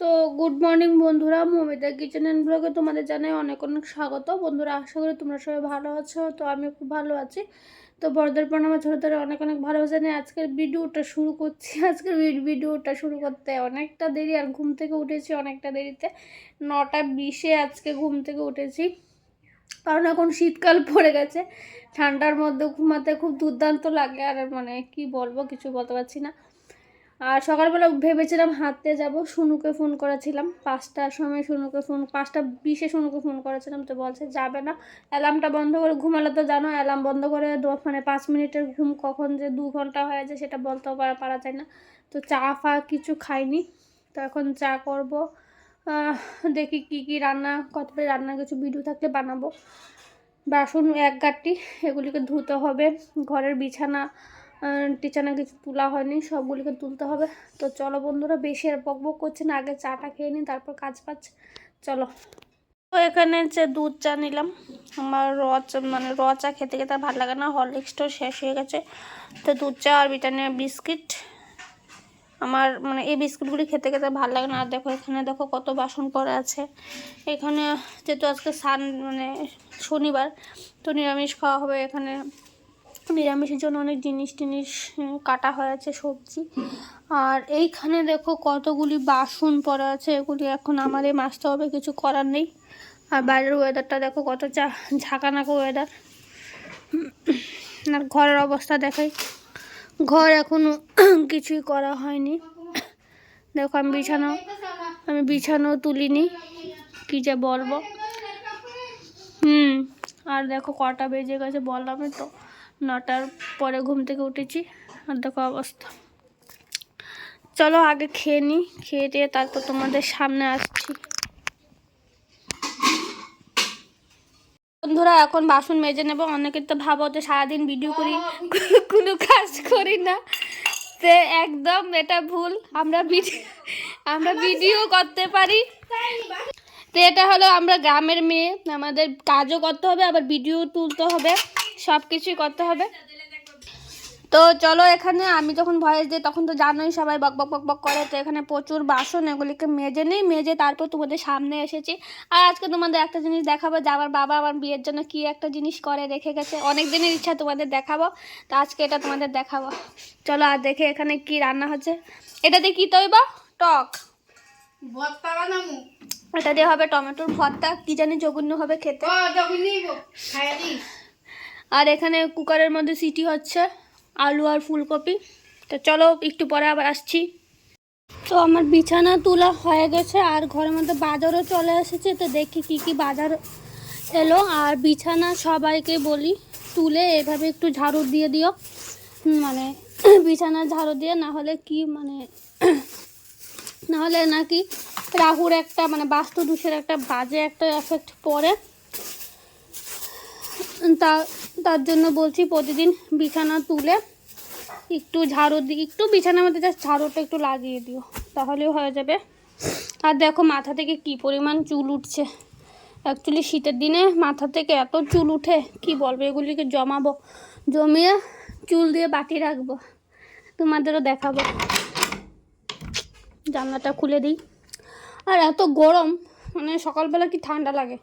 তো good morning বন্ধুরা, Momita kitchen and ব্লগে তোমাদের জানাই অনেক অনেক স্বাগত। বন্ধুরা, আশা করি তোমরা সবাই ভালো আছো, তো আমি খুব ভালো আছি। তো বড়দের প্রণামা ছোটোদের অনেক অনেক ভালোবাসা নিয়ে আজকের ভিডিওটা শুরু করছি। আজকের ভিডিওটা শুরু করতে অনেকটা দেরি, আর ঘুম থেকে উঠেছি অনেকটা দেরিতে। নটা বিশে আজকে ঘুম থেকে উঠেছি। কারণ এখন শীতকাল পড়ে গেছে, ঠান্ডার মধ্যে ঘুমাতে খুব দুর্দান্ত লাগে, আর মানে কি বলব, কিছু বলতে পারছি না। আর সকালবেলা ভেবেছিলাম হাঁটতে যাব শুনুকে ফোন করেছিলাম। পাঁচটার সময় শুনুকে ফোন, পাঁচটা বিশে শুনুকে ফোন করেছিলাম, তো বলছে যাবে না। অ্যালার্মটা বন্ধ করে, ঘুমালে তো জানো, অ্যালার্ম বন্ধ করে মানে পাঁচ মিনিটের ঘুম কখন যে দু ঘণ্টা হয়ে যায় সেটা বলতেও পারা পারা যায় না। তো চা ফা কিছু খাইনি, তো এখন চা করব। দেখি কি কি রান্না, কতটা রান্না কিছু ভিডিও থাকলে বানাবো। বাসন এক গাঁটটি, এগুলিকে ধুতে হবে। ঘরের বিছানা আহ, টিছানা কিছু তোলা হয়নি সবগুলিকে তুলতে হবে। তো চলো বন্ধুরা বেশি আর বক বক করছে না আগে চাটা খেয়ে নিই তারপর কাজ পাচ্ছ চলো। তো এখানে যে দুধ চা নিলাম আমার র মানে র চা খেতে খেতে ভালো লাগে না হরলিক্সটাও শেষ হয়ে গেছে। তো দুধ চা আর বিটানিয়া বিস্কিট আমার মানে এই বিস্কুটগুলি খেতে খেতে ভালো লাগে না। আর দেখো এখানে দেখো কত বাসন পড়ে আছে। এখানে যেহেতু আজকে সান মানে শনিবার তো নিরামিষ খাওয়া হবে এখানে। নিরামিষের জন্য অনেক জিনিস টিনিস কাটা হয়ে আছে সবজি। আর এইখানে দেখো কতগুলি বাসন পড়ে আছে, এগুলি এখন আমারই মাজতে হবে, কিছু করার নেই। আর বাইরের ওয়েদারটা দেখো কত চা ঝাঁকানাকা ওয়েদার আর ঘরের অবস্থা দেখাই। ঘর এখনও কিছুই করা হয়নি। দেখো আমি বিছানো আমি বিছানো তুলিনি। কি যে বলব। হুম, আর দেখো কটা বেজে গেছে বললামই তো। নটার পরে ঘুম থেকে উঠেছি। আর দেখো অবস্থা। চলো আগে খেয়ে নিই খেয়ে দিয়ে তারপর তোমাদের সামনে আসছি। বন্ধুরা, এখন বাসন মেজে নেব। অনেকে তো ভাবো যে সারাদিন ভিডিও করি, কোনো কাজ করি না। সে একদম এটা ভুল। আমরা আমরা ভিডিও করতে পারি। তো এটা হলো আমরা গ্রামের মেয়ে। আমাদের কাজও করতে হবে, আবার ভিডিও তুলতে হবে। সব কিছুই করতে হবে। তো চলো এখানে আমি যখন ভয়েস দিই তখন তো জানোই সবাই বক বক বক বক করে। তো এখানে প্রচুর বাসন এগুলিকে মেজে নেই মেজে তারপর তোমাদের সামনে এসেছি। আর আজকে তোমাদের একটা জিনিস দেখাবো যে আমার বাবা আমার বিয়ের জন্য কি একটা জিনিস করে রেখে গেছে। অনেক দিনের ইচ্ছা তোমাদের দেখাবো তো আজকে এটা তোমাদের দেখাবো। চলো আর দেখে এখানে কি রান্না হচ্ছে। এটা দিয়ে কী তৈবা? টক। এটা দিয়ে হবে টমেটোর ভর্তা। কি জানি জঘন্য হবে খেতে। আর এখানে কুকারের মধ্যে সিটি হচ্ছে, আলু আর ফুলকপি। তো চলো একটু পরে আবার আসছি। তো আমার বিছানা তোলা হয়ে গেছে, আর ঘরের মধ্যে বাজারও চলে এসেছে। তো দেখি কি কি বাজার এলো, আর বিছানা সবাইকে বলি, তুলে এভাবে একটু ঝাড়ু দিয়ে দিও। মানে বিছানা ঝাড়ু দিয়ে, না হলে কি মানে না হলে নাকি রাহুর একটা মানে বাস্তু দোষের একটা বাজে একটা এফেক্ট পড়ে। তা তার জন্য বলছি প্রতিদিন বিছানা তুলে একটু ঝাড়ু দিই একটু বিছানার মধ্যে জাস্ট ঝাড়ুটা একটু লাগিয়ে দিও, তাহলেও হয়ে যাবে। আর দেখো মাথা থেকে কি পরিমাণ চুল উঠছে। অ্যাকচুয়ালি শীতের দিনে মাথা থেকে এত চুল উঠে, কি বলব, এগুলিকে জমাবো, জমিয়ে চুল দিয়ে বাটি রাখব। তোমাদেরও দেখাবো। জানলাটা খুলে দিই। আর এত গরম মানে সকালবেলা কি ঠান্ডা লাগে।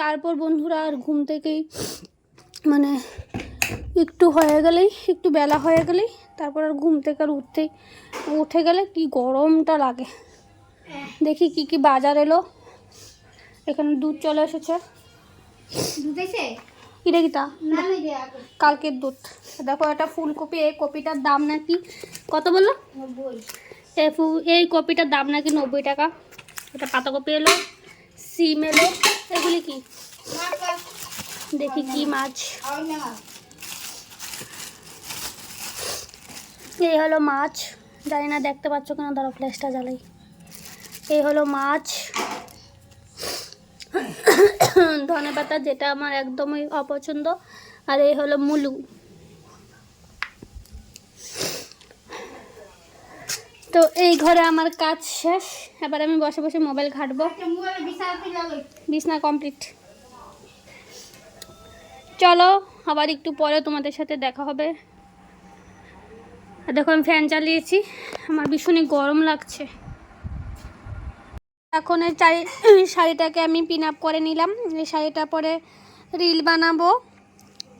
তারপর বন্ধুরা আর ঘুম থেকেই মানে একটু হয়ে গেলেই একটু বেলা হয়ে গেলেই তারপর আর ঘুম থেকে আর উঠতেই উঠে গেলে কি গরমটা লাগে। দেখি কি কি বাজার এলো। এখানে দুধ চলে এসেছে। কালকের দুধ। দেখো এটা ফুলকপি এই কপিটার দাম নাকি কত বলল? এই ফু- এই কপিটার দাম নাকি নব্বই টাকা। এটা পাতাকপি এলো সিম এলো এগুলি কি? দেখি কি মাছ। এই হলো মাছ। জানি না দেখতে পাচ্ছ কিনা ধরো ফ্লেশটা জ্বালাই। এই হলো মাছ। ধনে পাতা যেটা আমার একদমই অপছন্দ। আর এই হলো মুলু। তো এই ঘরে আমার কাজ শেষ। এবার আমি বসে বসে মোবাইল ঘাটবো। বিছনা কমপ্লিট চলো, আবার একটু পরে তোমাদের সাথে দেখা হবে। দেখো, আমি ফ্যান চালিয়েছি। আমার ভীষণই গরম লাগছে। এখন এই চারি শাড়িটাকে আমি পিন আপ করে নিলাম। এই শাড়িটা পরে রিল বানাবো।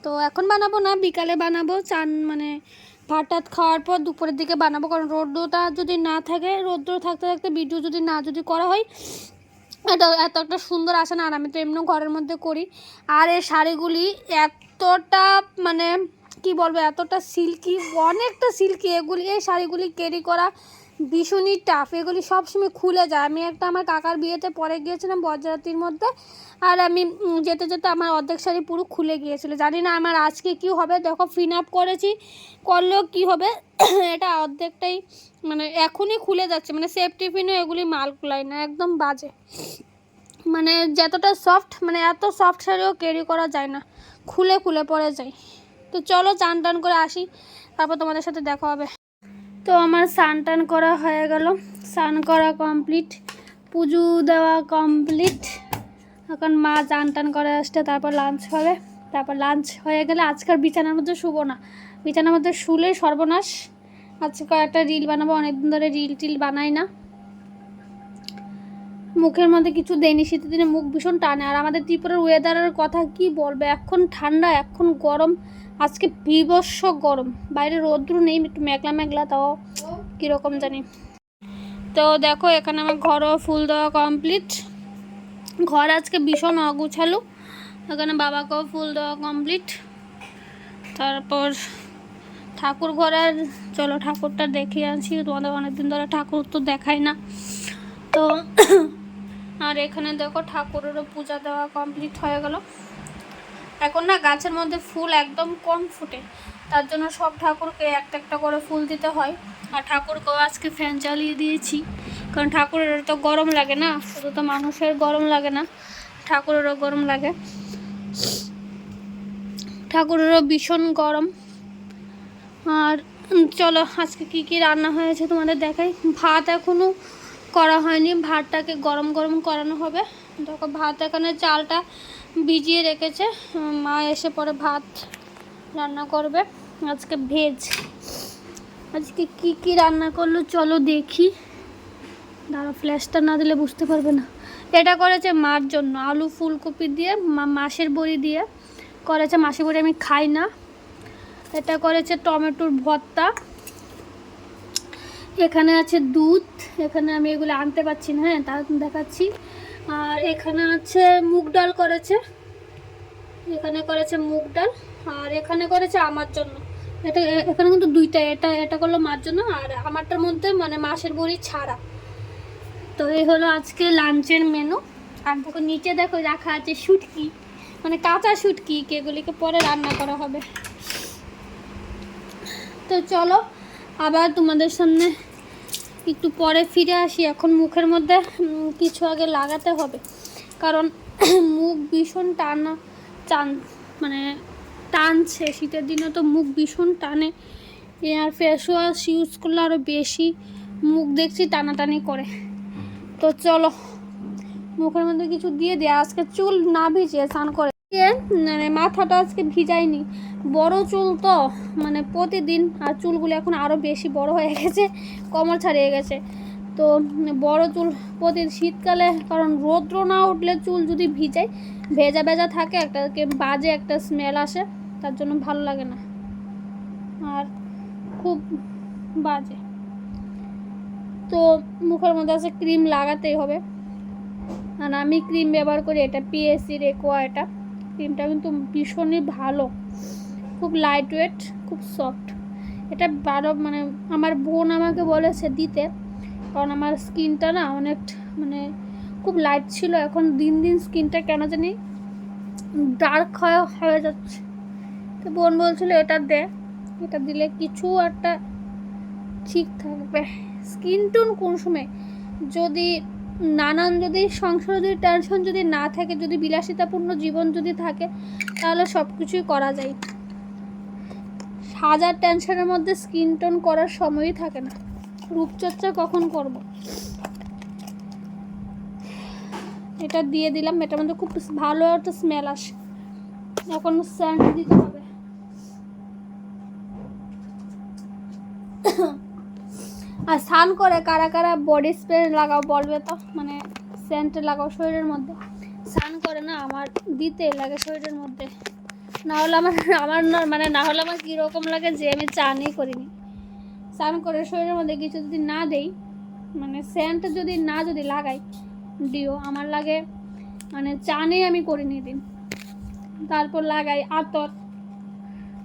তো এখন বানাবো না, বিকালে বানাবো। চান মানে ভাত টাত খাওয়ার পর দুপুরের দিকে বানাবো। কারণ রৌদ্রটা যদি না থাকে, রৌদ্র থাকতে থাকতে ভিডিও যদি না যদি করা হয় এটা এত একটা সুন্দর আসে না, আর আমি তো এমনি ঘরের মধ্যে করি। আর এই শাড়িগুলি এতটা মানে কি বলব, এতটা সিল্কি অনেকটা সিল্কি এগুলি, এই শাড়িগুলি ক্যারি করা ভীষণই টাফ এগুলি সবসময় খুলে যায়। আমি একটা আমার কাকার বিয়েতে পরে গিয়েছিলাম বজ্রাতির মধ্যে, আর আমি যেতে যেতে আমার অর্ধেক শাড়ি পুরো খুলে গিয়েছিল। জানি না আমার আজকে কি হবে, দেখো ফিন আপ করেছি, করলেও কি হবে, এটা অর্ধেকটাই মানে এখনই খুলে যাচ্ছে। মানে সেফটি পিনও এগুলি মাল কুলায় না একদম বাজে। মানে যতটা সফট মানে এত সফট শাড়িও ক্যারি করা যায় না। খুলে খুলে পড়ে যায় তো চলো চান টান করে আসি, তারপর তোমাদের সাথে দেখা হবে। তো আমার স্নান টান করা হয়ে গেল। স্নান করা কমপ্লিট পুজো দেওয়া কমপ্লিট এখন মা চান টান করে আসতে তারপর লাঞ্চ হবে। তারপর লাঞ্চ হয়ে গেলে আজকাল বিছানার মধ্যে শুবো না। বিছানার মধ্যে শুলে সর্বনাশ। আজকে একটা রিল বানাবো, অনেকদিন ধরে রিল টিল বানাই না। মুখের মধ্যে কিছু দেয়নি, শীতের দিনে মুখ ভীষণ টানে। আর আমাদের ত্রিপুরার ওয়েদারের কথা কি বলবে? এখন ঠান্ডা, এখন গরম, আজকে বিভৎস গরম। বাইরে রৌদ্র নেই, একটু মেঘলা মেঘলা, তাও কীরকম জানি। তো দেখো, এখানে আমার ঘরও ফুল দেওয়া কমপ্লিট ঘর আজকে ভীষণ অগুছালো। এখানে বাবাকেও ফুল দেওয়া কমপ্লিট তারপর ঠাকুর ঘর আর, চলো ঠাকুরটা দেখে আনছি। তোমাদের অনেকদিন ধরে ঠাকুর তো দেখায় না। তো আর এখানে দেখো ঠাকুরেরও পূজা দেওয়া কমপ্লিট হয়ে গেল। এখন না গাছের মধ্যে ফুল একদম কম ফুটে, তার জন্য সব ঠাকুরকে একটা একটা করে ফুল দিতে হয়। আর ঠাকুরকেও আজকে ফ্যান চালিয়ে দিয়েছি, কারণ ঠাকুরের তো গরম লাগে না, শুধু তো মানুষের গরম লাগে না, ঠাকুরেরও গরম লাগে। ঠাকুরেরও ভীষণ গরম। আর চলো আজকে কি কি রান্না হয়েছে তোমাদের দেখাই। ভাত এখনও করা হয়নি। ভাতটাকে গরম গরম করানো হবে। দেখো, ভাত এখানে চালটা ভিজিয়ে রেখেছে। মা এসে পরে ভাত রান্না করবে। আজকে ভেজ। আজকে কি কি রান্না করল চলো দেখি। দাঁড়া ফ্ল্যাশটা না দিলে বুঝতে পারবে না। এটা করেছে মার জন্য। আলু ফুলকপি দিয়ে মাসের বড়ি দিয়ে করেছে। মাসের বড়ি আমি খাই না। এটা করেছে টমেটোর ভর্তা। এখানে আছে দুধ, এখানে আমি এগুলো আনতে পারছি না হ্যাঁ তা দেখাচ্ছি। আর এখানে আছে মুগ ডাল করেছে, এখানে করেছে মুগ ডাল, আর এখানে করেছে আমার জন্য। এটা এখানে কিন্তু দুইটা, এটা এটা করল মার জন্য, আর আমারটার মধ্যে মানে মাসের বড়ি ছাড়া। তো এই হলো আজকে লাঞ্চের মেনু। আর দেখো নিচে দেখো রাখা আছে শুটকি মানে কাঁচা শুটকি এগুলিকে পরে রান্না করা হবে। তো চলো, আবার তোমাদের সামনে একটু পরে ফিরে আসি। এখন মুখের মধ্যে কিছু আগে লাগাতে হবে। কারণ মুখ ভীষণ টানা, টান মানে টানছে। শীতের দিনে তো মুখ ভীষণ টানে। আর ফেস ওয়াশ ইউজ করলে আরও বেশি মুখ দেখছি টানাটানি করে। তো চলো, মুখের মধ্যে কিছু দিয়ে দেয়। আজকে চুল না ভিজিয়ে স্নান করে মানে মাথাটা আজকে ভিজাইনি বড় চুল তো মানে প্রতিদিন, আর চুলগুলো এখন আরও বেশি বড় হয়ে গেছে, কমর ছাড়িয়ে গেছে। তো, বড় চুল প্রতি শীতকালে, কারণ রৌদ্র না উঠলে চুল যদি ভিজায়, ভেজা ভেজা থাকে একটা বাজে একটা স্মেল আসে, তার জন্য ভালো লাগে না। আর খুব বাজে। তো, মুখের মধ্যে আছে ক্রিম লাগাতেই হবে। আর আমি ক্রিম ব্যবহার করি, এটা পিএসসি রেকোয়া এটা। ক্রিমটা কিন্তু ভীষণই ভালো। খুব লাইট ওয়েট খুব সফট এটা বারো মানে আমার বোন আমাকে বলেছে দিতে। কারণ আমার স্কিনটা না অনেক মানে খুব লাইট ছিল। এখন দিন দিন স্কিনটা কেন জানি ডার্ক হয়ে হয়ে যাচ্ছে। তো বোন বলছিল, এটা দে। এটা দিলে কিছু একটা ঠিক থাকবে। স্কিন টোন কোন সময় যদি নানান যদি সংসারে যদি টেনশন যদি না থাকে, যদি বিলাসিতাপূর্ণ জীবন যদি থাকে, তাহলে সব কিছুই করা যায়। হাজার টেনশনের মধ্যে স্কিন টোন করার সময়ই থাকে না। রূপচর্চা কখন করব? এটা দিয়ে দিলাম, এটার মধ্যে খুব ভালো একটা স্মেল আসে। এখন স্যান্ড দিতে হবে। আর স্নান করে কারা কারা বডি স্প্রে লাগাও বলবে তো? মানে সেন্ট লাগাও শরীরের মধ্যে। স্নান করে না, আমার দিতে লাগে শরীরের মধ্যে। না হলে আমার আমার না মানে না হলে আমার কীরকম লাগে যে আমি চানই করিনি। স্নান করে শরীরের মধ্যে কিছু যদি না দেই মানে সেন্ট যদি না যদি লাগাই ডিও আমার লাগে মানে চানই আমি করিনি দিন তারপর লাগাই আতর।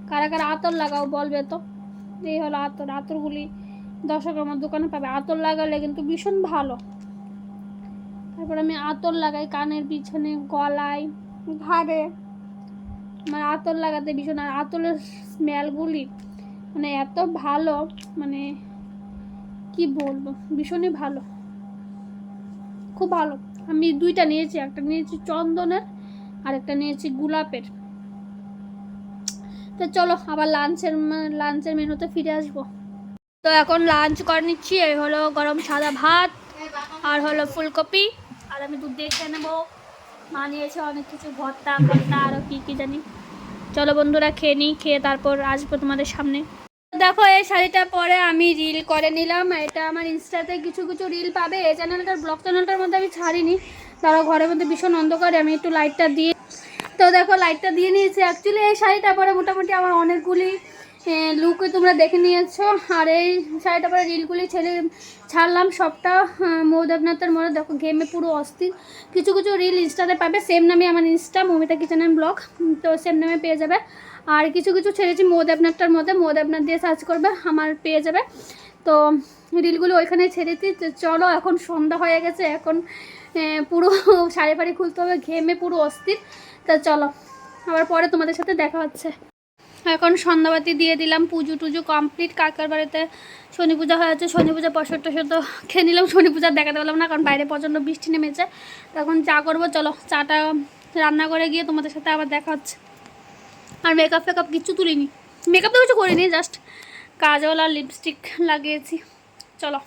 কারা কারা আতর লাগাও বলবে তো? এই হলো আতর। আতরগুলি দশক আমার দোকানে পাবে। আতর লাগালে কিন্তু ভীষণ ভালো। তারপর আমি আতর লাগাই কানের পিছনে, গলায়, ঘাড়ে। আমার আতর লাগাতে ভীষণ, আর আতরের স্মেলগুলি মানে এত ভালো মানে কি বলব, ভীষণই ভালো। খুব ভালো। আমি দুইটা নিয়েছি, একটা নিয়েছি চন্দনের, আর একটা নিয়েছি গোলাপের। তো চলো, আবার লাঞ্চের লাঞ্চের মেনুতে ফিরে আসব। তো এখন লাঞ্চ করে নিচ্ছি। এই হলো গরম সাদা ভাত, আর হলো ফুলকপি। আর আমি দুধ দিয়ে খেয়ে নেব। মা নিয়েছে অনেক কিছু, ভর্তা ভর্তা আরও কী কী জানি। চলো বন্ধুরা, খেয়ে নিই, খেয়ে তারপর আসব তোমাদের সামনে। দেখো, এই শাড়িটা পরে আমি রিল করে নিলাম। এটা আমার ইনস্টাতে কিছু কিছু রিল পাবে। এই চ্যানেলটার ব্লগ চ্যানেলটার মধ্যে আমি ছাড়িনি। তারা ঘরের মধ্যে ভীষণ অন্ধকারে, আমি একটু লাইটটা দিয়ে তো দেখো লাইটটা দিয়ে নিয়েছি। অ্যাকচুয়ালি এই শাড়িটা পরে মোটামুটি আমার অনেকগুলি লুকে তোমরা দেখে নিয়েছো। আর এই শাড়িটা পরে রিলগুলি ছেড়ে ছাড়লাম সবটা। মৌদেবনাথের মনে দেখো গেমে পুরো অস্থির। কিছু কিছু রিল ইনস্টাতে পাবে সেম নামে আমার insta, Mamita kitchen and blog তো সেম নামে পেয়ে যাবে। আর কিছু কিছু ছেড়েছি মৌদেবনাথটার মধ্যে মৌদেবনাথ দিয়ে সার্চ করবে, আমার পেয়ে যাবে। তো রিলগুলো ওইখানে ছেড়েছি তো চলো এখন সন্ধ্যা হয়ে গেছে, এখন পুরো শাড়ি ফাড়ি খুলতে হবে ঘেমে পুরো অস্থির। তা চলো, আবার পরে তোমাদের সাথে দেখা হচ্ছে। এখন সন্ধ্যাবাতি দিয়ে দিলাম, পুজো টুজো কমপ্লিট কাকার বাড়িতে শনি পূজা হয়েছে, শনি পূজা প্রসাদ টসাদ তো খেয়ে নিলাম, শনি পূজা দেখাতে পারলাম না, কারণ বাইরে প্রচণ্ড বৃষ্টি নেমেছে। তখন চা করব, চলো চাটা রান্না করে গিয়ে তোমাদের সাথে আবার দেখা হচ্ছে। আর মেকআপ ফেকআপ কিচ্ছু তুলিনি মেকআপ তো কিছু করিনি জাস্ট কাজল আর লিপস্টিক লাগিয়েছি। চলো।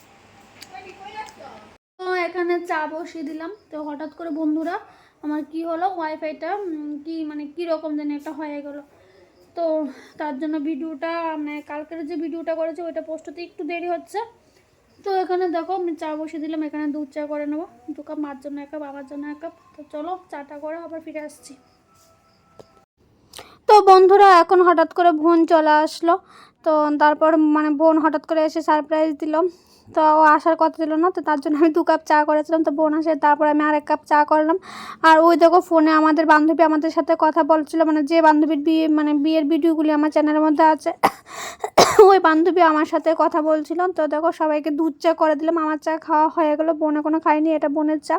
তো এখানে চা বসিয়ে দিলাম, তো হঠাৎ করে বন্ধুরা, আমার কি হলো ওয়াইফাইটা কি মানে কী রকম জানি একটা হয়ে গেল। তো তার জন্য ভিডিওটা মানে কালকের যে ভিডিওটা করেছে, ওইটা পোস্ট হতে একটু দেরি হচ্ছে। তো এখানে দেখো, আমি চা বসিয়ে দিলাম, এখানে দুধ চা করে নেব। দু কাপ মার জন্য এক কাপ, আমার জন্য এক কাপ। তো চলো, চাটা করে আবার ফিরে আসছি। তো বন্ধুরা, এখন হঠাৎ করে বোন চলে আসলো। তো তারপর মানে বোন হঠাৎ করে এসে সারপ্রাইজ দিল। তো ও আসার কথা ছিল না, তো তার জন্য আমি দু কাপ চা করেছিলাম, তো বোন আসে, তারপর আমি আরেক কাপ চা করলাম। আর ওই দেখো ফোনে আমাদের বান্ধবী আমাদের সাথে কথা বলছিল মানে যে বান্ধবীর বিয়ে মানে বিয়ের ভিডিওগুলি আমার চ্যানেলের মধ্যে আছে, ওই বান্ধবী আমার সাথে কথা বলছিল, তো দেখো সবাইকে দুধ চা করে দিলাম, আমার চা খাওয়া হয়ে গেলো, বোন কোনো খাইনি এটা বোনের চা।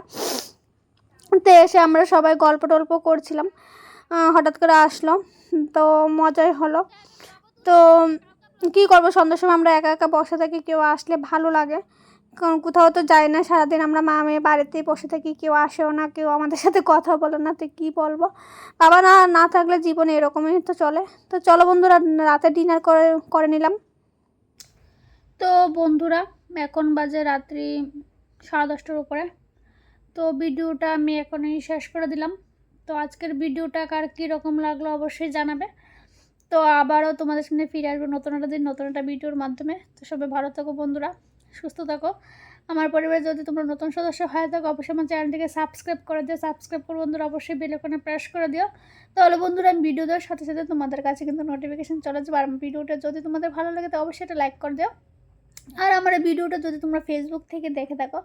তো এসে আমরা সবাই গল্প টল্প করছিলাম হঠাৎ করে আসলো, তো মজাই হলো। তো কী করব? সন্ধ্যার সময় আমরা একা একা বসে থাকি, কেউ আসলে ভালো লাগে। কারণ কোথাও তো যাই না, সারাদিন আমরা মা মেয়ে বাড়িতেই বসে থাকি, কেউ আসেও না, কেউ আমাদের সাথে কথা বলে না, তো কী বলব? বাবা না না থাকলে জীবনে এরকমই তো চলে। তো চলো বন্ধুরা, রাতে ডিনার করে করে নিলাম। তো বন্ধুরা, এখন বাজে রাত্রি সাড়ে দশটার উপরে। তো ভিডিওটা আমি এখনই শেষ করে দিলাম। তো আজকের ভিডিওটা কার কীরকম লাগল অবশ্যই জানাবে। তো আবারও তোমাদের সামনে ফিরে আসব নতুন একটা দিন, নতুন একটা ভিডিওর মাধ্যমে। তো সবাই ভালো থাকো বন্ধুরা, সুস্থ থাকো। আমার পরিবারে যদি তোমরা নতুন সদস্য হয়ে থাকো, অবশ্যই আমার চ্যানেলটিকে সাবস্ক্রাইব করে দিও। সাবস্ক্রাইব করে বন্ধুরা, অবশ্যই বেল আইকনে প্রেস করে দিও। তাহলে বন্ধুরা, আমি ভিডিও দেওয়ার সাথে সাথে তোমাদের কাছে কিন্তু নোটিফিকেশান চলে যাবে আর ভিডিওটা যদি তোমাদের ভালো লাগে, তো অবশ্যই এটা লাইক করে দিও। আর আমার এই ভিডিওটা যদি তোমরা ফেসবুক থেকে দেখে থাকো,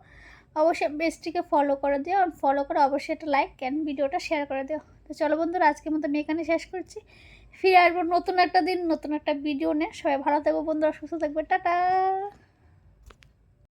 অবশ্যই পেজটিকে ফলো করে দিও। আর ফলো করে অবশ্যই একটা লাইক অ্যান্ড ভিডিওটা শেয়ার করে দিও। তো চলো বন্ধুরা, আজকের মতো আমি এখানে শেষ করছি। ফিরে আসব নতুন একটা দিন, নতুন একটা ভিডিও নিয়ে। সবাই ভালো থাকব বন্ধুরা, সুস্থ থাকবে, টাটা।